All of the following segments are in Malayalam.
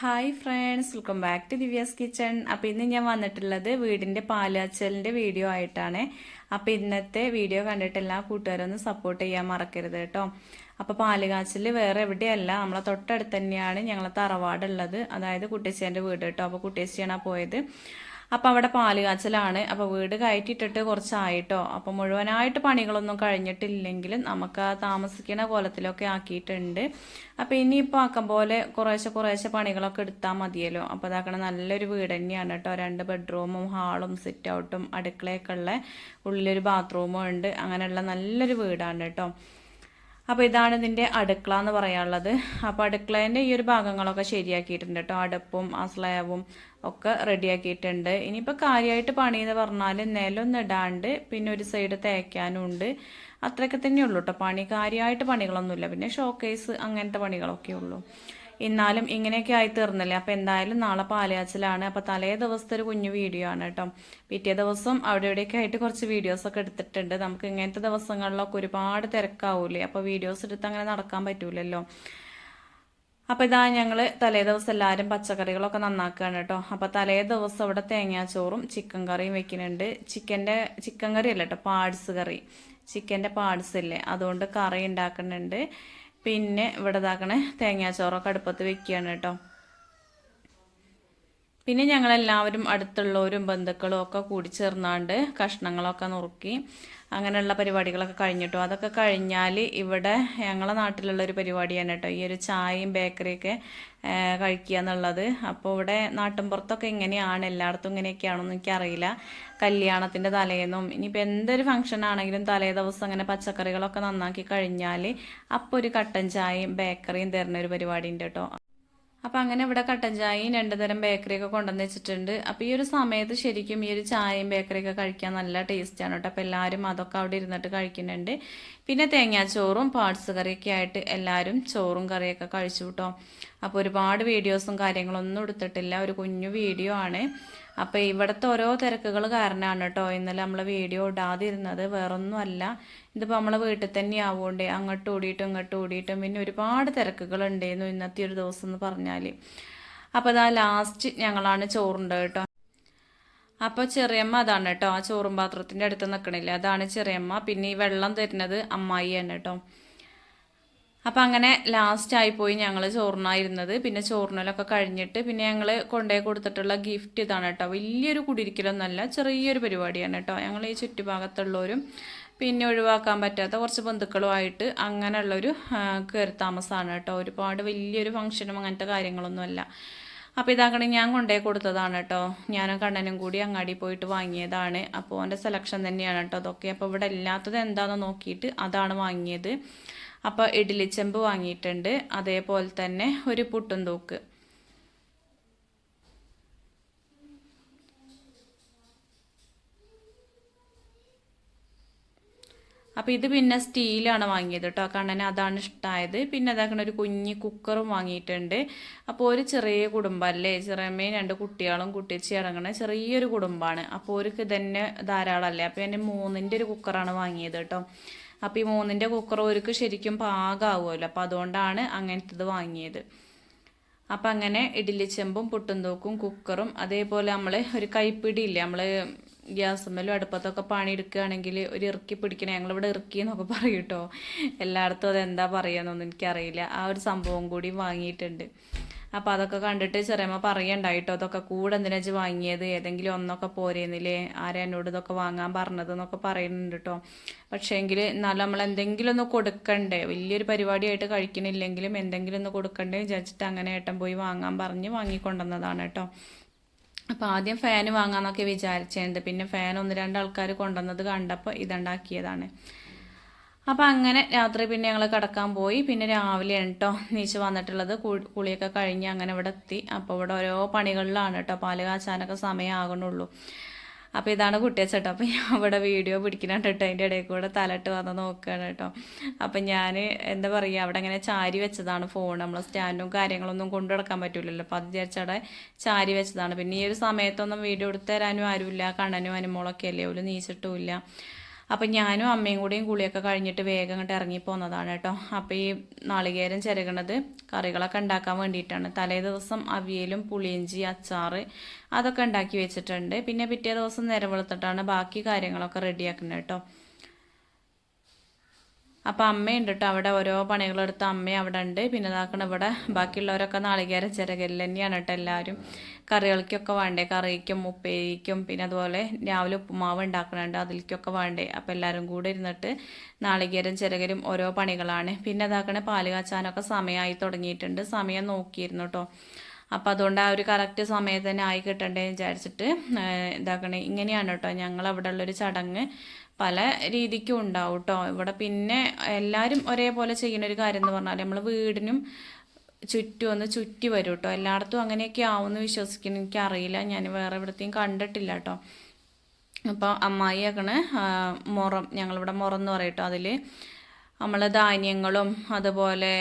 Hi friends welcome back to Divya's kitchen അപ്പോൾ ഇന്ന് ഞാൻ വന്നിട്ടുള്ളത് വീടിന്റെ പാലാച്ചലിന്റെ വീഡിയോ ആയിട്ടാണ്. അപ്പോൾ ഇന്നത്തെ വീഡിയോ കണ്ടിട്ട് എല്ലാ കൂട്ടുകാരും സപ്പോർട്ട് ചെയ്യാൻ മറക്കരുത് കേട്ടോ. അപ്പോൾ പാലുകാച്ചിൽ വേറെ എവിടെയല്ല നമ്മളെ തൊട്ടടുത്ത് തന്നെയാണ് ഞങ്ങളെ തറവാടുള്ളത്. അതായത് കുട്ടിയച്ചേന്റെ വീട് കേട്ടോ. അപ്പോൾ കുട്ടിയച്ചിയാണ് പോയത്. അപ്പോൾ അവിടെ പാൽ കാച്ചലാണ് അപ്പോൾ വീട് കയറ്റിയിട്ടിട്ട് കുറച്ചായിട്ടോ. അപ്പോൾ മുഴുവനായിട്ട് പണികളൊന്നും കഴിഞ്ഞിട്ടില്ലെങ്കിലും നമുക്ക് ആ താമസിക്കുന്ന കോലത്തിലൊക്കെ ആക്കിയിട്ടുണ്ട്. അപ്പോൾ ഇനിയിപ്പോൾ ആക്കം പോലെ കുറേശ്ശെ കുറേശ്ശെ പണികളൊക്കെ എടുത്താൽ മതിയല്ലോ. അപ്പോൾ അതാക്കണ നല്ലൊരു വീട് തന്നെയാണ് കേട്ടോ. രണ്ട് ബെഡ്റൂമും ഹാളും സിറ്റ് ഔട്ടും അടുക്കളയൊക്കെ ഉള്ള ഉള്ളിലൊരു ബാത്റൂമും ഉണ്ട്. അങ്ങനെയുള്ള നല്ലൊരു വീടാണ് കേട്ടോ. അപ്പോൾ ഇതാണ് ഇതിന്റെ അടുക്കള എന്ന് പറയാനുള്ളത്. അപ്പോൾ അടുക്കളേന്റെ ഈ ഒരു ഭാഗങ്ങളൊക്കെ ശരിയാക്കിയിട്ടുണ്ട് കേട്ടോ അടുപ്പും ആ സ്ലാബും ഒക്കെ റെഡിയാക്കിയിട്ടുണ്ട്. ഇനിയിപ്പോൾ കാര്യമായിട്ട് പണി എന്ന് പറഞ്ഞാൽ നിലൊന്നും ഇടാണ്ട് പിന്നെ ഒരു സൈഡ് തേക്കാനും ഉണ്ട്. അത്രയൊക്കെ തന്നെയുള്ളൂ കേട്ടോ പണി കാര്യമായിട്ട് പണികളൊന്നുമില്ല. പിന്നെ ഷോക്കേസ് അങ്ങനത്തെ പണികളൊക്കെ ഉള്ളൂ എന്നാലും ഇങ്ങനെയൊക്കെ ആയി തീർന്നില്ലേ അപ്പോൾ എന്തായാലും നാളെ പാലയാച്ചിലാണ്. അപ്പോൾ തലേ ദിവസത്തെ ഒരു കുഞ്ഞു വീഡിയോ ആണ് കേട്ടോ. പിറ്റേ ദിവസം അവിടെ ഇവിടെയൊക്കെ ആയിട്ട് കുറച്ച് വീഡിയോസൊക്കെ എടുത്തിട്ടുണ്ട്. നമുക്ക് ഇങ്ങനത്തെ ദിവസങ്ങളിലൊക്കെ ഒരുപാട് തിരക്കാവൂലേ അപ്പോൾ വീഡിയോസ് എടുത്ത് അങ്ങനെ നടക്കാൻ പറ്റൂലല്ലോ. അപ്പോൾ ഇതാ ഞങ്ങൾ തലേ ദിവസം എല്ലാവരും പച്ചക്കറികളൊക്കെ നന്നാക്കുകയാണ് കേട്ടോ. അപ്പോൾ തലേ ദിവസം ഇവിടെ തേങ്ങാച്ചോറും ചിക്കൻ കറിയും വെക്കുന്നുണ്ട്. ചിക്കന്റെ ചിക്കൻ കറി അല്ല കേട്ടോ പാഡ്സ് കറി. ചിക്കന്റെ പാഡ്സ് ഇല്ലേ? അതുകൊണ്ട് കറി ഉണ്ടാക്കുന്നുണ്ട്. പിന്നെ ഇവിടെ ഇതാക്കണേ തേങ്ങാച്ചോറൊക്കെ അടുപ്പത്ത് വെക്കുകയാണ് കേട്ടോ. പിന്നെ ഞങ്ങളെല്ലാവരും അടുത്തുള്ളവരും ബന്ധുക്കളും ഒക്കെ കൂടി ചേർന്നാണ്ട് കഷ്ണങ്ങളൊക്കെ നുറുക്കി അങ്ങനെയുള്ള പരിപാടികളൊക്കെ കഴിഞ്ഞിട്ടോ? അതൊക്കെ കഴിഞ്ഞാൽ ഇവിടെ ഞങ്ങളെ നാട്ടിലുള്ള ഒരു പരിപാടിയാണ് കേട്ടോ. ഈ ഒരു ചായയും ബേക്കറിയൊക്കെ കഴിക്കുക എന്നുള്ളത്. അപ്പോൾ ഇവിടെ നാട്ടിൻപുറത്തൊക്കെ ഇങ്ങനെയാണ്. എല്ലായിടത്തും ഇങ്ങനെയൊക്കെയാണെന്ന് എനിക്കറിയില്ല. കല്യാണത്തിന്റെ തലേന്നും ഇനിയിപ്പോൾ എന്തൊരു ഫംഗ്ഷൻ ആണെങ്കിലും തലേ ദിവസം അങ്ങനെ പച്ചക്കറികളൊക്കെ നന്നാക്കി കഴിഞ്ഞാൽ അപ്പോൾ ഒരു കട്ടൻ ചായയും ബേക്കറിയും തരുന്ന ഒരു പരിപാടി ഉണ്ട് കേട്ടോ. അപ്പോൾ അങ്ങനെ ഇവിടെ കട്ടൻ ചായയും രണ്ട് തരം ബേക്കറിയൊക്കെ കൊണ്ടുവന്ന് വെച്ചിട്ടുണ്ട്. അപ്പോൾ ഈ ഒരു സമയത്ത് ശരിക്കും ഈ ഒരു ചായയും ബേക്കറിയൊക്കെ കഴിക്കാൻ നല്ല ടേസ്റ്റാണ് കേട്ടോ. അപ്പോൾ എല്ലാവരും അതൊക്കെ അവിടെ ഇരുന്നിട്ട് കഴിക്കുന്നുണ്ട്. പിന്നെ തേങ്ങാച്ചോറും പാർട്സ് കറിയൊക്കെ ആയിട്ട് എല്ലാവരും ചോറും കറിയൊക്കെ കഴിച്ചു കേട്ടോ. അപ്പോൾ ഒരുപാട് വീഡിയോസും കാര്യങ്ങളൊന്നും എടുത്തിട്ടില്ല. ഒരു കുഞ്ഞു വീഡിയോ ആണ്. അപ്പോൾ ഇവിടുത്തെ ഓരോ തിരക്കുകൾ കാരണമാണ് കേട്ടോ. ഇന്നലെ നമ്മൾ വീഡിയോ ഇടാതിരുന്നത് വേറൊന്നുമല്ല. ഇതിപ്പോൾ നമ്മളെ വീട്ടിൽ തന്നെ ആവുകൊണ്ട് അങ്ങോട്ട് ഓടിയിട്ടും ഇങ്ങോട്ട് ഓടിയിട്ടും പിന്നെ ഒരുപാട് തിരക്കുകൾ ഉണ്ടായിരുന്നു ഇന്നത്തെ ഒരു ദിവസം എന്ന് പറഞ്ഞാൽ അപ്പോൾ അതാ ലാസ്റ്റ് ഞങ്ങളാണ് ചോറുണ്ട് കേട്ടോ. അപ്പോൾ ചെറിയമ്മ അതാണ് കേട്ടോ. ആ ചോറും പാത്രത്തിന്റെ അടുത്ത് നിൽക്കണില്ല അതാണ് ചെറിയമ്മ. പിന്നെ ഈ വെള്ളം തരുന്നത് അമ്മായിയാണ് കേട്ടോ. അപ്പം അങ്ങനെ ലാസ്റ്റ് ആയിപ്പോയി ഞങ്ങൾ ചോറിനായിരുന്നത് പിന്നെ ചോറിനലൊക്കെ കഴിഞ്ഞിട്ട് പിന്നെ ഞങ്ങൾ കൊണ്ടേ കൊടുത്തിട്ടുള്ള ഗിഫ്റ്റ് ഇതാണ് കേട്ടോ. വലിയൊരു കുടിരിക്കലൊന്നല്ല ചെറിയൊരു പരിപാടിയാണ് കേട്ടോ. ഞങ്ങൾ ഈ ചുറ്റുഭാഗത്തുള്ളവരും പിന്നെ ഒഴിവാക്കാൻ പറ്റാത്ത കുറച്ച് ബന്ധുക്കളുമായിട്ട് അങ്ങനെയുള്ളൊരു കയറി താമസമാണ് കേട്ടോ. ഒരുപാട് വലിയൊരു ഫംഗ്ഷനും അങ്ങനത്തെ കാര്യങ്ങളൊന്നുമല്ല. അപ്പോൾ ഇതാക്കണേ ഞാൻ കൊണ്ടേ കൊടുത്തതാണ് കേട്ടോ. ഞാനും കണ്ണനും കൂടി അങ്ങാടി പോയിട്ട് വാങ്ങിയതാണ്. അപ്പോൾ എന്റെ സെലക്ഷൻ തന്നെയാണ് കേട്ടോ. അതൊക്കെ അപ്പോൾ ഇവിടെ ഇല്ലാത്തത് എന്താണെന്ന് നോക്കിയിട്ട് അതാണ് വാങ്ങിയത്. അപ്പോൾ ഇഡ്ഡലിച്ചെമ്പ് വാങ്ങിയിട്ടുണ്ട്. അതേപോലെ തന്നെ ഒരു പുട്ടും തൂക്ക്. അപ്പോൾ ഇത് പിന്നെ സ്റ്റീലാണ് വാങ്ങിയത് കേട്ടോ. കണ്ണന് അതാണ് ഇഷ്ടമായത് പിന്നെ അതാക്കണ ഒരു കുഞ്ഞി കുക്കറും വാങ്ങിയിട്ടുണ്ട്. അപ്പോൾ ഒരു ചെറിയ കുടുംബമല്ലേ ചെറിയമ്മയും രണ്ട് കുട്ടികളും കുട്ടിച്ചി അടങ്ങണ ചെറിയൊരു കുടുംബമാണ് അപ്പോൾ ഒരു തന്നെ ധാരാളമല്ലേ അപ്പോൾ എന്റെ മൂന്നിന്റെ ഒരു കുക്കറാണ് വാങ്ങിയത് കേട്ടോ. അപ്പോൾ ഈ മൂന്നിന്റെ കുക്കർ ഒരുക്ക് ശരിക്കും പാകമാവുമല്ലോ അപ്പോൾ അതുകൊണ്ടാണ് അങ്ങനത്തത് വാങ്ങിയത്. അപ്പം അങ്ങനെ ഇഡ്ഡലി ചെമ്പും പുട്ടും തോക്കും കുക്കറും അതേപോലെ നമ്മൾ ഒരു കൈപ്പിടി ഇല്ലേ? നമ്മൾ ഗ്യാസുമ്മലും അടുപ്പത്തൊക്കെ പണി എടുക്കുകയാണെങ്കിൽ ഒരു ഇറക്കി പിടിക്കണേ. ഞങ്ങളിവിടെ ഇറക്കി എന്നൊക്കെ പറയും എല്ലായിടത്തും അതെന്താ പറയുകയെന്നൊന്നും എനിക്കറിയില്ല. ആ ഒരു സംഭവം കൂടി വാങ്ങിയിട്ടുണ്ട്. അപ്പോൾ അതൊക്കെ കണ്ടിട്ട് ചെറിയമ്മ പറയണ്ടായിട്ടോ അതൊക്കെ കൂടെ എന്തിനാ വാങ്ങിയത്? ഏതെങ്കിലും ഒന്നൊക്കെ പോരേന്നില്ലേ? ആരെ എന്നോട് ഇതൊക്കെ വാങ്ങാൻ പറഞ്ഞത് എന്നൊക്കെ പറയുന്നുണ്ട് കേട്ടോ പക്ഷേങ്കിൽ എന്നാലും നമ്മൾ എന്തെങ്കിലും ഒന്ന് കൊടുക്കണ്ടേ? വലിയൊരു പരിപാടിയായിട്ട് കഴിക്കണില്ലെങ്കിലും എന്തെങ്കിലും ഒന്ന് കൊടുക്കണ്ടേ വിചാരിച്ചിട്ട് അങ്ങനെ ഏട്ടൻ പോയി വാങ്ങാൻ പറഞ്ഞ് വാങ്ങിക്കൊണ്ടുവന്നതാണ് കേട്ടോ അപ്പോൾ ആദ്യം ഫാൻ വാങ്ങാമെന്നൊക്കെ വിചാരിച്ചേണ്ട്. പിന്നെ ഫാൻ ഒന്ന് രണ്ട് ആൾക്കാർ കൊണ്ടുവന്നത് കണ്ടപ്പോൾ ഇതുണ്ടാക്കിയതാണ്. അപ്പം അങ്ങനെ രാത്രി പിന്നെ ഞങ്ങൾ കിടക്കാൻ പോയി. പിന്നെ രാവിലെ കേട്ടോ നീച്ച് വന്നിട്ടുള്ളത് കുളിയൊക്കെ കഴിഞ്ഞ് അങ്ങനെ ഇവിടെ എത്തി. അപ്പോൾ ഇവിടെ ഓരോ പണികളിലാണ് കേട്ടോ. പാൽ കാച്ചാനൊക്കെ സമയമാകണുള്ളൂ അപ്പോൾ ഇതാണ് കുട്ടിയച്ചേട്ടോ അപ്പോൾ ഞാൻ ഇവിടെ വീഡിയോ പിടിക്കുന്നുണ്ട് കേട്ടോ. അതിന്റെ ഇടയിൽ കൂടെ തലട്ട് വന്ന് നോക്കുകയാണ് കേട്ടോ. അപ്പം ഞാൻ എന്താ പറയുക അവിടെ അങ്ങനെ ചാരി വെച്ചതാണ് ഫോൺ നമ്മൾ സ്റ്റാൻഡും കാര്യങ്ങളൊന്നും കൊണ്ടു നടക്കാൻ പറ്റില്ലല്ലോ അപ്പോൾ അത് വിചാരിച്ചവിടെ ചാരി വെച്ചതാണ്. പിന്നെ ഈ ഒരു സമയത്തൊന്നും വീഡിയോ എടുത്തു തരാനും ആരുമില്ല. കണ്ണനും അനുമോളൊക്കെ അല്ലേ? ഒരു നീച്ചിട്ടുമില്ല അപ്പം ഞാനും അമ്മയും കൂടിയും കുളിയൊക്കെ കഴിഞ്ഞിട്ട് വേഗം ഇങ്ങോട്ട് ഇറങ്ങി പോന്നതാണ് കേട്ടോ. അപ്പോൾ ഈ നാളികേരം ചിരകണത് കറികളൊക്കെ ഉണ്ടാക്കാൻ വേണ്ടിയിട്ടാണ്. തലേ ദിവസം അവിയലും പുളിയിഞ്ചി അച്ചാറ് അതൊക്കെ ഉണ്ടാക്കി വെച്ചിട്ടുണ്ട്. പിന്നെ പിറ്റേ ദിവസം നിരവെളുത്തിട്ടാണ് ബാക്കി കാര്യങ്ങളൊക്കെ റെഡിയാക്കുന്നത് കേട്ടോ. അപ്പം അമ്മയുണ്ട് കേട്ടോ അവിടെ ഓരോ പണികളെടുത്ത അമ്മ അവിടെ ഉണ്ട്. പിന്നെ ഇതാക്കണം ഇവിടെ ബാക്കിയുള്ളവരൊക്കെ നാളികേരം ചിരകല്ല് തന്നെയാണ് കേട്ടോ എല്ലാവരും കറികൾക്കൊക്കെ വേണ്ടേ? കറിക്കും ഉപ്പേരിക്കും പിന്നെ അതുപോലെ രാവിലെ ഉപ്പുമാവ് ഉണ്ടാക്കണുണ്ട്. അതിലേക്കൊക്കെ വേണ്ടേ? അപ്പം എല്ലാവരും കൂടെ ഇരുന്നിട്ട് നാളികേരം ചിരകലും ഓരോ പണികളാണ്. പിന്നെ ഇതാക്കണേ പാൽ കാച്ചാനൊക്കെ സമയമായി തുടങ്ങിയിട്ടുണ്ട്. സമയം നോക്കിയിരുന്നു കേട്ടോ അപ്പോൾ അതുകൊണ്ട് ആ ഒരു കറക്റ്റ് സമയത്ത് തന്നെ ആയി കിട്ടണ്ടേ വിചാരിച്ചിട്ട് ഇതാക്കണേ ഇങ്ങനെയാണ് കേട്ടോ ഞങ്ങൾ അവിടെ ഉള്ളൊരു ചടങ്ങ്. പല രീതിക്കും ഉണ്ടാവും കേട്ടോ ഇവിടെ പിന്നെ എല്ലാവരും ഒരേപോലെ ചെയ്യുന്ന ഒരു കാര്യം എന്ന് പറഞ്ഞാൽ നമ്മൾ വീടിനും ചുറ്റും ഒന്ന് ചുറ്റി വരും കേട്ടോ എല്ലായിടത്തും അങ്ങനെയൊക്കെ ആവുമെന്ന് വിശ്വസിക്കുന്നു. എനിക്കറിയില്ല. ഞാൻ വേറെ എവിടത്തെയും കണ്ടിട്ടില്ല കേട്ടോ അപ്പോൾ അമ്മായി ആക്കണ മുറം ഞങ്ങളിവിടെ മുറം എന്ന് പറയും കേട്ടോ അതിൽ നമ്മൾ ധാന്യങ്ങളും അതുപോലെ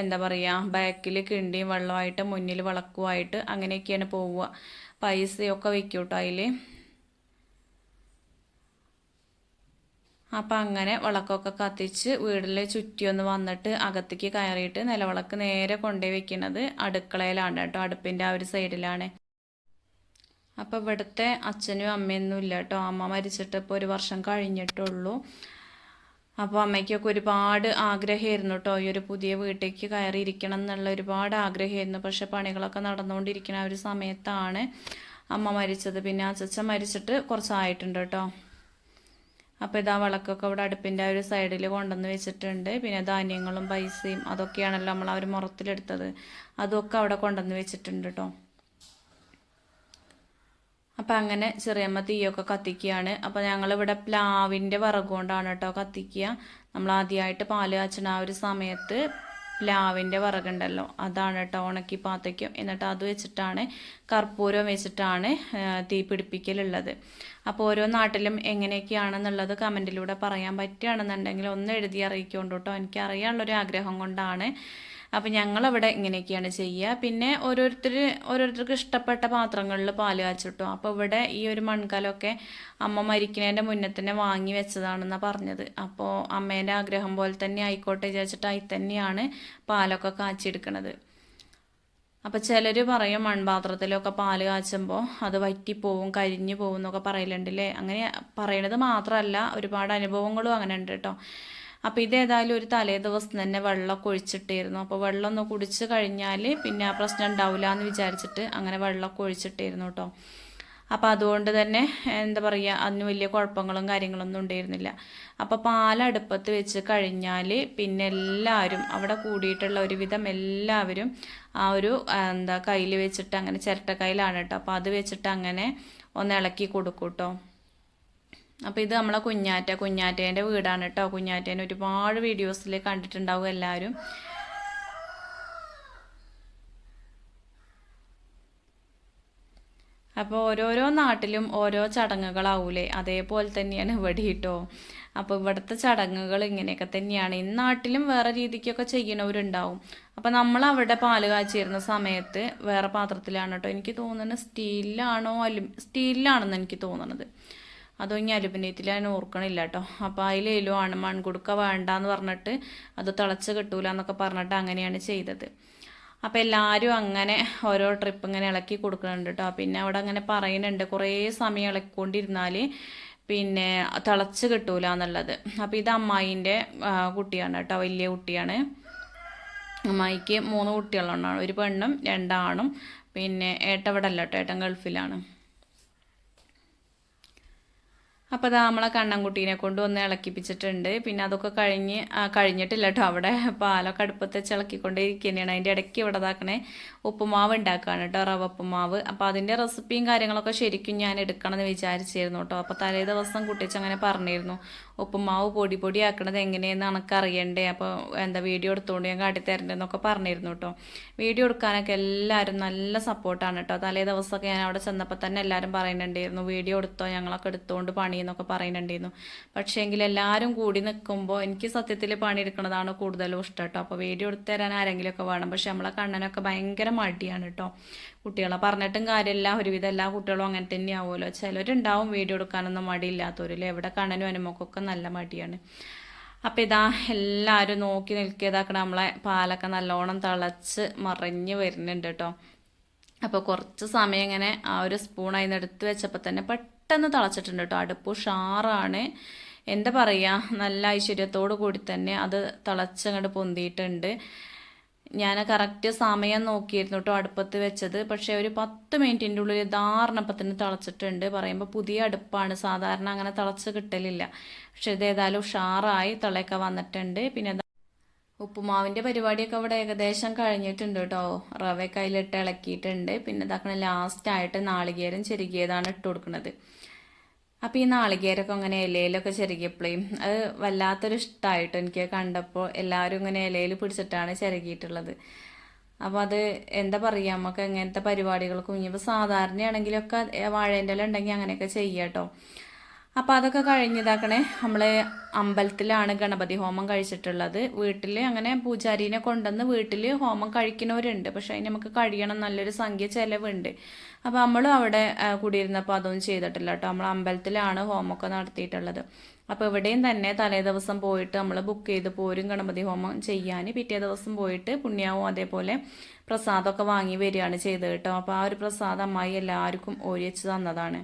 എന്താ പറയുക ബാക്കിൽ കിണ്ടിയും വെള്ളമായിട്ട് മുന്നിൽ വിളക്കുമായിട്ട് അങ്ങനെയൊക്കെയാണ് പോവുക. പൈസയൊക്കെ വെക്കും കേട്ടോ അതിൽ അപ്പം അങ്ങനെ വിളക്കൊക്കെ കത്തിച്ച് വീടിൽ ചുറ്റിയൊന്ന് വന്നിട്ട് അകത്തേക്ക് കയറിയിട്ട് നിലവിളക്ക് നേരെ കൊണ്ടുപോയി വെക്കുന്നത് അടുക്കളയിലാണ് കേട്ടോ അടുപ്പിന്റെ ആ ഒരു സൈഡിലാണ്. അപ്പോൾ ഇവിടുത്തെ അച്ഛനും അമ്മയൊന്നും ഇല്ല കേട്ടോ. അമ്മ മരിച്ചിട്ട് ഇപ്പോൾ ഒരു വർഷം കഴിഞ്ഞിട്ടുള്ളൂ. അപ്പോൾ അമ്മയ്ക്കൊക്കെ ഒരുപാട് ആഗ്രഹമായിരുന്നു കേട്ടോ ഈ ഒരു പുതിയ വീട്ടിലേക്ക് കയറിയിരിക്കണം എന്നുള്ള ഒരുപാട് ആഗ്രഹമായിരുന്നു. പക്ഷെ പണികളൊക്കെ നടന്നുകൊണ്ടിരിക്കുന്ന ആ ഒരു സമയത്താണ് അമ്മ മരിച്ചത്. പിന്നെ അച്ഛൻ മരിച്ചിട്ട് കുറച്ചായിട്ടുണ്ട് കേട്ടോ. അപ്പോൾ ഇതാ വിളക്കൊക്കെ ഇവിടെ അടുപ്പിന്റെ ഒരു സൈഡിൽ കൊണ്ടുവന്ന് വെച്ചിട്ടുണ്ട്. പിന്നെ ധാന്യങ്ങളും പൈസയും അതൊക്കെയാണല്ലോ നമ്മൾ ആ ഒരു മുറത്തിലെടുത്തത്. അതൊക്കെ അവിടെ കൊണ്ടുവന്ന് വെച്ചിട്ടുണ്ട് കേട്ടോ അപ്പം അങ്ങനെ ചെറിയമ്മ തീയൊക്കെ കത്തിക്കുകയാണ്. അപ്പം ഞങ്ങളിവിടെ പ്ലാവിന്റെ വിറകുകൊണ്ടാണ് കേട്ടോ കത്തിക്കുക. നമ്മൾ ആദ്യമായിട്ട് പാൽ കാച്ചണ ആ ഒരു സമയത്ത് പ്ലാവിന്റെ വിറകുണ്ടല്ലോ. അതാണ് കേട്ടോ ഉണക്കി പാത്തയ്ക്കും എന്നിട്ട് അത് വെച്ചിട്ടാണ് കർപ്പൂരം വെച്ചിട്ടാണ് തീ പിടിപ്പിക്കലുള്ളത്. അപ്പോൾ ഓരോ നാട്ടിലും എങ്ങനെയൊക്കെയാണെന്നുള്ളത് കമന്റിലൂടെ പറയാൻ പറ്റുകയാണെന്നുണ്ടെങ്കിൽ ഒന്ന് എഴുതി അറിയിക്കൊണ്ടോട്ടോ. എനിക്കറിയാനുള്ളൊരു ആഗ്രഹം കൊണ്ടാണ് അപ്പം ഞങ്ങളവിടെ ഇങ്ങനെയൊക്കെയാണ് ചെയ്യുക. പിന്നെ ഓരോരുത്തർ ഓരോരുത്തർക്ക് ഇഷ്ടപ്പെട്ട പാത്രങ്ങളിൽ പാൽ കാച്ചിട്ടു. അപ്പോൾ ഇവിടെ ഈ ഒരു മൺകലമൊക്കെ അമ്മ മരിക്കുന്നതിന്റെ മുന്നേ തന്നെ വാങ്ങി വെച്ചതാണെന്നാണ് പറഞ്ഞത്. അപ്പോൾ അമ്മേന്റെ ആഗ്രഹം പോലെ തന്നെ ആയിക്കോട്ടെ വിചാരിച്ചിട്ട് അതിൽ തന്നെയാണ് പാലൊക്കെ കാച്ചിയെടുക്കണത്. അപ്പോൾ ചിലർ പറയും മൺപാത്രത്തിലൊക്കെ പാൽ കാച്ചുമ്പോൾ അത് വറ്റിപ്പോവും കരിഞ്ഞു പോകും എന്നൊക്കെ പറയലുണ്ടല്ലേ? അങ്ങനെ പറയണത് മാത്രമല്ല ഒരുപാട് അനുഭവങ്ങളും അങ്ങനെ ഉണ്ട് കേട്ടോ. അപ്പോൾ ഇതേതായാലും ഒരു തലേ ദിവസം തന്നെ വെള്ളമൊക്കെ ഒഴിച്ചിട്ടായിരുന്നു അപ്പോൾ വെള്ളം ഒന്ന് കുടിച്ച് കഴിഞ്ഞാൽ പിന്നെ ആ പ്രശ്നം ഉണ്ടാവില്ല എന്ന് വിചാരിച്ചിട്ട് അങ്ങനെ വെള്ളമൊക്കെ ഒഴിച്ചിട്ടായിരുന്നു കേട്ടോ അപ്പോൾ അതുകൊണ്ട് തന്നെ എന്താ പറയുക അതിന് വലിയ കുഴപ്പങ്ങളും കാര്യങ്ങളൊന്നും ഉണ്ടായിരുന്നില്ല. അപ്പോൾ പാലടുപ്പത്ത് വെച്ച് കഴിഞ്ഞാൽ പിന്നെ എല്ലാവരും അവിടെ കൂടിയിട്ടുള്ള ഒരുവിധം എല്ലാവരും ആ ഒരു എന്താ കയ്യിൽ വെച്ചിട്ട് അങ്ങനെ ചിരട്ടക്കൈയിലാണ് കേട്ടോ അപ്പോൾ അത് വെച്ചിട്ട് അങ്ങനെ ഒന്ന് ഇളക്കി കൊടുക്കും കേട്ടോ അപ്പോൾ ഇത് നമ്മളെ കുഞ്ഞാറ്റ കുഞ്ഞാറ്റേന്റെ വീടാണ് കേട്ടോ കുഞ്ഞാറ്റേനെ ഒരുപാട് വീഡിയോസിൽ കണ്ടിട്ടുണ്ടാവും എല്ലാവരും അപ്പോൾ ഓരോരോ നാട്ടിലും ഓരോ ചടങ്ങുകളാവൂലേ? അതേപോലെ തന്നെയാണ് ഇവിടെ കേട്ടോ അപ്പോൾ ഇവിടുത്തെ ചടങ്ങുകൾ ഇങ്ങനെയൊക്കെ തന്നെയാണ്. ഈ നാട്ടിലും വേറെ രീതിക്കൊക്കെ ചെയ്യണവരുണ്ടാവും അപ്പോൾ നമ്മൾ അവിടെ പാൽ കാച്ചിരുന്ന സമയത്ത് വേറെ പാത്രത്തിലാണ് കേട്ടോ എനിക്ക് തോന്നുന്നത് സ്റ്റീലിലാണോ അലു സ്റ്റീലിലാണെന്ന് എനിക്ക് തോന്നുന്നത് അതോ ഇനി അലുമിനിയത്തിൽ ഞാൻ ഓർക്കണില്ല കേട്ടോ അപ്പോൾ അതിലേലും ആണ് മൺകുടുക്ക വേണ്ടാന്ന് പറഞ്ഞിട്ട് അത് തിളച്ച് കിട്ടൂല എന്നൊക്കെ പറഞ്ഞിട്ട് അങ്ങനെയാണ് ചെയ്തത്. അപ്പം എല്ലാവരും അങ്ങനെ ഓരോ ട്രിപ്പ് ഇങ്ങനെ ഇളക്കി കൊടുക്കുന്നുണ്ട് കേട്ടോ പിന്നെ അവിടെ അങ്ങനെ പറയുന്നുണ്ട് കുറേ സമയം ഇളക്കിക്കൊണ്ടിരുന്നാൽ പിന്നെ തിളച്ച് കിട്ടൂല എന്നുള്ളത് അപ്പോൾ ഇത് അമ്മായിന്റെ കുട്ടിയാണ് കേട്ടോ വലിയ കുട്ടിയാണ്. അമ്മായിക്ക് മൂന്ന് കുട്ടികളുണ്ടാണ് ഒരു പെണ്ണും രണ്ടാണും. പിന്നെ ഏട്ടവിടല്ല കേട്ടോ ഏട്ടൻ ഗൾഫിലാണ്. അപ്പോൾ അത് നമ്മളെ കണ്ണൻകുട്ടീനെ കൊണ്ട് ഒന്ന് ഇളക്കിപ്പിച്ചിട്ടുണ്ട്. പിന്നെ അതൊക്കെ കഴിഞ്ഞ് കഴിഞ്ഞിട്ടില്ല കേട്ടോ അവിടെ. പാലൊക്കെ അടുപ്പത്ത് വെച്ച് ഇളക്കിക്കൊണ്ടേ ഇരിക്കുന്നതാണ് അതിന്റെ ഇടയ്ക്ക് ഇവിടെ ഇതാക്കണേ ഉപ്പുമാവ് ഉണ്ടാക്കുകയാണ് കേട്ടോ റവ ഉപ്പുമാവ് അപ്പോൾ അതിന്റെ റെസിപ്പിയും കാര്യങ്ങളൊക്കെ ശരിക്കും ഞാൻ എടുക്കണമെന്ന് വിചാരിച്ചിരുന്നു കേട്ടോ അപ്പോൾ തലേ ദിവസം കുട്ടിച്ച് അങ്ങനെ പറഞ്ഞിരുന്നു. ഉപ്പുമാവ് പൊടി പൊടി ആക്കണത് എങ്ങനെയെന്ന് എനിക്ക് അറിയണ്ടേ? അപ്പോൾ എന്താ വീഡിയോ എടുത്തുകൊണ്ട് ഞാൻ കാട്ടി കാട്ടിത്തരണ്ടെന്നൊക്കെ പറഞ്ഞിരുന്നു കേട്ടോ വീഡിയോ എടുക്കാനൊക്കെ എല്ലാവരും നല്ല സപ്പോർട്ടാണ് കേട്ടോ തലേ ദിവസമൊക്കെ ഞാൻ അവിടെ ചെന്നപ്പോൾ തന്നെ എല്ലാവരും പറയുന്നുണ്ടായിരുന്നു വീഡിയോ എടുത്തോ ഞങ്ങളൊക്കെ എടുത്തുകൊണ്ട് പണി എന്നൊക്കെ പറയുന്നുണ്ടായിരുന്നു. പക്ഷേ എങ്കിൽ എല്ലാവരും കൂടി നിൽക്കുമ്പോൾ എനിക്ക് സത്യത്തിൽ പണി പണിയെടുക്കുന്നതാണ് കൂടുതലും ഇഷ്ടം കേട്ടോ അപ്പോൾ വീഡിയോ എടുത്തു തരാൻ ആരെങ്കിലുമൊക്കെ വേണം. പക്ഷെ നമ്മളെ കണ്ണനൊക്കെ ഭയങ്കര മടിയാണ് കേട്ടോ കുട്ടികളെ പറഞ്ഞിട്ടും കാര്യമില്ല. ഒരുവിധം എല്ലാ കുട്ടികളും അങ്ങനെ തന്നെ ആവുമല്ലോ ചിലരുണ്ടാവും വീഡിയോ എടുക്കാനൊന്നും മടിയില്ലാത്തവരില്ലേ എവിടെ കണ്ണനും അനുമൊക്കെ നല്ല മടിയാണ്. അപ്പോൾ ഇതാ എല്ലാവരും നോക്കി നിൽക്കിയതാക്കണം നമ്മളെ പാലൊക്കെ നല്ലോണം തിളച്ച് മറിഞ്ഞ് വരുന്നുണ്ട് കേട്ടോ. അപ്പോൾ കുറച്ച് സമയം ഇങ്ങനെ ആ ഒരു സ്പൂൺ അതിന് എടുത്ത് വെച്ചപ്പോൾ തന്നെ പെട്ടെന്ന് തിളച്ചിട്ടുണ്ട് കേട്ടോ. അടുപ്പ് ഷാറാണ് എന്താ പറയുക നല്ല ഐശ്വര്യത്തോടു കൂടി തന്നെ അത് തിളച്ചങ്ങോട്ട് പൊന്തിയിട്ടുണ്ട്. ഞാൻ കറക്റ്റ് സമയം നോക്കിയിരുന്നു കേട്ടോ അടുപ്പത്ത് വെച്ചത്. പക്ഷേ ഒരു പത്ത് മിനിറ്റിന്റെ ഉള്ളിൽ ധാരണപ്പത്തിന് തിളച്ചിട്ടുണ്ട്. പറയുമ്പോൾ പുതിയ അടുപ്പാണ്. സാധാരണ അങ്ങനെ തിളച്ച് കിട്ടലില്ല. പക്ഷെ ഇത് ഏതായാലും ഉഷാറായി തിളയൊക്കെ വന്നിട്ടുണ്ട്. പിന്നെ ഉപ്പുമാവിന്റെ പരിപാടിയൊക്കെ ഇവിടെ ഏകദേശം കഴിഞ്ഞിട്ടുണ്ട് കേട്ടോ റവ കയ്യിലിട്ട് ഇളക്കിയിട്ടുണ്ട്. പിന്നെ ഇതാക്കണ ലാസ്റ്റായിട്ട് നാളികേരം ചെരുകിയതാണ് ഇട്ട് കൊടുക്കുന്നത് അപ്പോൾ ഈ നാളികേരൊക്കെ അങ്ങനെ ഇലയിലൊക്കെ ചെറുകിയപ്പോഴേയും അത് വല്ലാത്തൊരു ഇഷ്ടമായിട്ട് എനിക്ക് കണ്ടപ്പോൾ എല്ലാവരും ഇങ്ങനെ ഇലയിൽ പിടിച്ചിട്ടാണ് ചെറുകിയിട്ടുള്ളത് അപ്പോൾ അത് എന്താ പറയുക നമുക്ക് എങ്ങനത്തെ പരിപാടികൾക്കും ഇനിയിപ്പോൾ സാധാരണയാണെങ്കിലൊക്കെ വാഴേന്റെ ഇല ഉണ്ടെങ്കിൽ അങ്ങനെയൊക്കെ ചെയ്യാം കേട്ടോ അപ്പോൾ അതൊക്കെ കഴിഞ്ഞതാക്കണേ. നമ്മൾ അമ്പലത്തിലാണ് ഗണപതി ഹോമം കഴിച്ചിട്ടുള്ളത്. വീട്ടിൽ അങ്ങനെ പൂജാരീനെ കൊണ്ടുവന്ന് വീട്ടിൽ ഹോമം കഴിക്കുന്നവരുണ്ട്. പക്ഷേ അതിന് നമുക്ക് കഴിയണം നല്ലൊരു സംഖ്യ ചിലവുണ്ട്. അപ്പോൾ നമ്മളും അവിടെ കൂടിയിരുന്നപ്പോൾ അതൊന്നും ചെയ്തിട്ടില്ല കേട്ടോ. നമ്മൾ അമ്പലത്തിലാണ് ഹോമമൊക്കെ നടത്തിയിട്ടുള്ളത്. അപ്പോൾ ഇവിടെയും തന്നെ തലേ ദിവസം പോയിട്ട് നമ്മൾ ബുക്ക് ചെയ്ത് പോരും ഗണപതി ഹോമം ചെയ്യാൻ പിറ്റേ ദിവസം പോയിട്ട് പുണ്യാവും അതേപോലെ പ്രസാദമൊക്കെ വാങ്ങി വരികയാണ് ചെയ്തത് കേട്ടോ. അപ്പോൾ ആ ഒരു പ്രസാദം അമ്മായി എല്ലാവർക്കും ഓരിച്ച് തന്നതാണ്.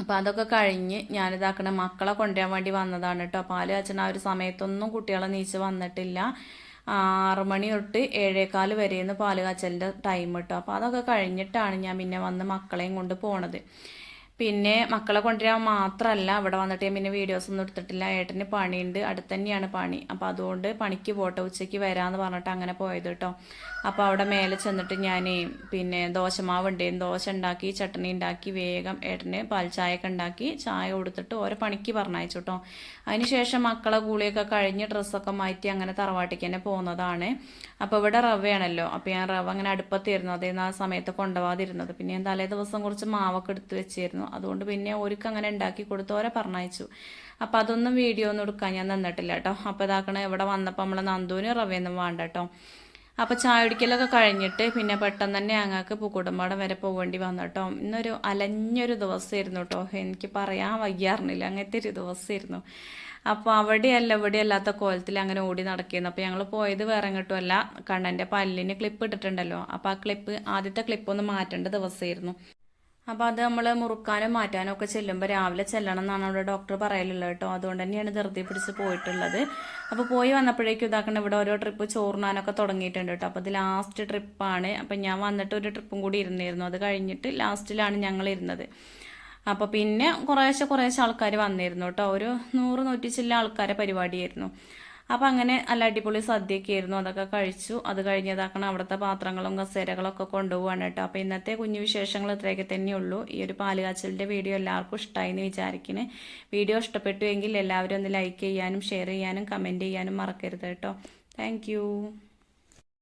അപ്പോൾ അതൊക്കെ കഴിഞ്ഞ് ഞാനിതാക്കണ മക്കളെ കൊണ്ടുവരാൻ വേണ്ടി വന്നതാണ് കേട്ടോ പാൽ കാച്ചണ ആ ഒരു സമയത്തൊന്നും കുട്ടികളെ നീച്ച് വന്നിട്ടില്ല. ആറ് മണി തൊട്ട് ഏഴേക്കാൽ വരെയെന്ന് പാൽ കാച്ചലിന്റെ ടൈം കിട്ടും അപ്പോൾ അതൊക്കെ കഴിഞ്ഞിട്ടാണ് ഞാൻ പിന്നെ വന്ന് മക്കളെയും കൊണ്ട് പോണത്. പിന്നെ മക്കളെ കൊണ്ടുവരാൻ മാത്രമല്ല ഇവിടെ വന്നിട്ട് ഞാൻ പിന്നെ വീഡിയോസ് ഒന്നും എടുത്തിട്ടില്ല. ഏട്ടന് പണിയുണ്ട് അടുത്ത് തന്നെയാണ് പണി. അപ്പോൾ അതുകൊണ്ട് പണിക്ക് പോട്ടെ ഉച്ചയ്ക്ക് വരാമെന്ന് പറഞ്ഞിട്ട് അങ്ങനെ പോയത് കേട്ടോ അപ്പോൾ അവിടെ മേലെ ചെന്നിട്ട് ഞാൻ പിന്നെ ദോശമാവ് ഉണ്ടായിരുന്നു ദോശ ഉണ്ടാക്കി ചട്ടണി ഉണ്ടാക്കി വേഗം ഏട്ടന് പാൽച്ചായൊക്കെ ഉണ്ടാക്കി ചായ കൊടുത്തിട്ട് ഓരോ പണിക്ക് പറഞ്ഞയച്ചു കേട്ടോ അതിനുശേഷം മക്കളെ ഗുളിയൊക്കെ കഴിഞ്ഞ് ഡ്രസ്സൊക്കെ മാറ്റി അങ്ങനെ തറവാട്ടിക്ക് തന്നെ പോകുന്നതാണ് അപ്പോൾ ഇവിടെ റവയാണല്ലോ. അപ്പോൾ ഞാൻ റവ അങ്ങനെ അടുപ്പത്തിരുന്നു. അതായത് ആ സമയത്ത് കൊണ്ടുപോകാതിരുന്നത് പിന്നെ ഞാൻ തലേ ദിവസം കുറച്ച് മാവൊക്കെ എടുത്ത് വെച്ചിരുന്നു. അതുകൊണ്ട് പിന്നെ ഒരുക്ക് അങ്ങനെ ഉണ്ടാക്കി കൊടുത്ത് ഓരോ പറഞ്ഞയച്ചു. അപ്പോൾ അതൊന്നും വീഡിയോ ഒന്നും എടുക്കാൻ ഞാൻ നിന്നിട്ടില്ല കേട്ടോ അപ്പോൾ ഇതാക്കണ ഇവിടെ വന്നപ്പോൾ നമ്മളെ നന്ദൂന് റവയൊന്നും വേണ്ട കേട്ടോ അപ്പോൾ ചായ കുടിക്കലൊക്കെ കഴിഞ്ഞിട്ട് പിന്നെ പെട്ടെന്ന് തന്നെ ഞങ്ങൾക്ക് പൂക്കുടുംബാടം വരെ പോകേണ്ടി വന്നു കേട്ടോ ഇന്നൊരു അലഞ്ഞൊരു ദിവസമായിരുന്നു കേട്ടോ എനിക്ക് പറയാൻ വയ്യാറുന്നില്ല അങ്ങനത്തെ ഒരു ദിവസമായിരുന്നു അപ്പോൾ അവിടെയല്ല ഇവിടെ അല്ലാത്ത കോലത്തിൽ അങ്ങനെ ഓടി നടക്കുന്നു. അപ്പോൾ ഞങ്ങൾ പോയത് വേറെ എങ്ങോട്ടുമല്ല കണ്ണന്റെ പല്ലിന് ക്ലിപ്പ് ഇട്ടിട്ടുണ്ടല്ലോ. അപ്പോൾ ആ ക്ലിപ്പ് ആദ്യത്തെ ക്ലിപ്പ് ഒന്ന് മാറ്റേണ്ട ദിവസമായിരുന്നു അപ്പോൾ അത് നമ്മൾ മുറുക്കാനും മാറ്റാനും ഒക്കെ ചെല്ലുമ്പോൾ രാവിലെ ചെല്ലണം എന്നാണ് അവിടെ ഡോക്ടർ പറയലുള്ളത് കേട്ടോ. അതുകൊണ്ട് തന്നെയാണ് ധൃതി പിടിച്ച് പോയിട്ടുള്ളത്. അപ്പോൾ പോയി വന്നപ്പോഴേക്കും ഇതാക്കണം ഇവിടെ ഓരോ ട്രിപ്പ് ചോറിനാനൊക്കെ തുടങ്ങിയിട്ടുണ്ട് കേട്ടോ. അപ്പോൾ ഇത് ലാസ്റ്റ് ട്രിപ്പാണ് അപ്പോൾ ഞാൻ വന്നിട്ട് ഒരു ട്രിപ്പും കൂടി ഇരുന്നിരുന്നു. അത് കഴിഞ്ഞിട്ട് ലാസ്റ്റിലാണ് ഞങ്ങൾ ഇരുന്നത്. അപ്പോൾ പിന്നെ കുറേശ്ശെ കുറേശ്ശെ ആൾക്കാർ വന്നിരുന്നു കേട്ടോ. ഒരു നൂറ് നൂറ്റി ചില്ല ആൾക്കാരെ പരിപാടിയായിരുന്നു. അപ്പം അങ്ങനെ നല്ല അടിപൊളി സദ്യയൊക്കെ ആയിരുന്നു. അതൊക്കെ കഴിച്ചു. അത് കഴിഞ്ഞതാക്കണം അവിടുത്തെ പാത്രങ്ങളും കസേരകളൊക്കെ കൊണ്ടുപോവാണ് കേട്ടോ. അപ്പോൾ ഇന്നത്തെ കുഞ്ഞു വിശേഷങ്ങൾ ഇത്രയൊക്കെ തന്നെയുള്ളൂ ഈ ഒരു പാലുകാച്ചലിന്റെ വീഡിയോ എല്ലാവർക്കും ഇഷ്ടമായി എന്ന് വിചാരിക്കണേ. വീഡിയോ ഇഷ്ടപ്പെട്ടു എങ്കിൽ എല്ലാവരും ഒന്ന് ലൈക്ക് ചെയ്യാനും ഷെയർ ചെയ്യാനും കമന്റ് ചെയ്യാനും മറക്കരുത് കേട്ടോ. താങ്ക്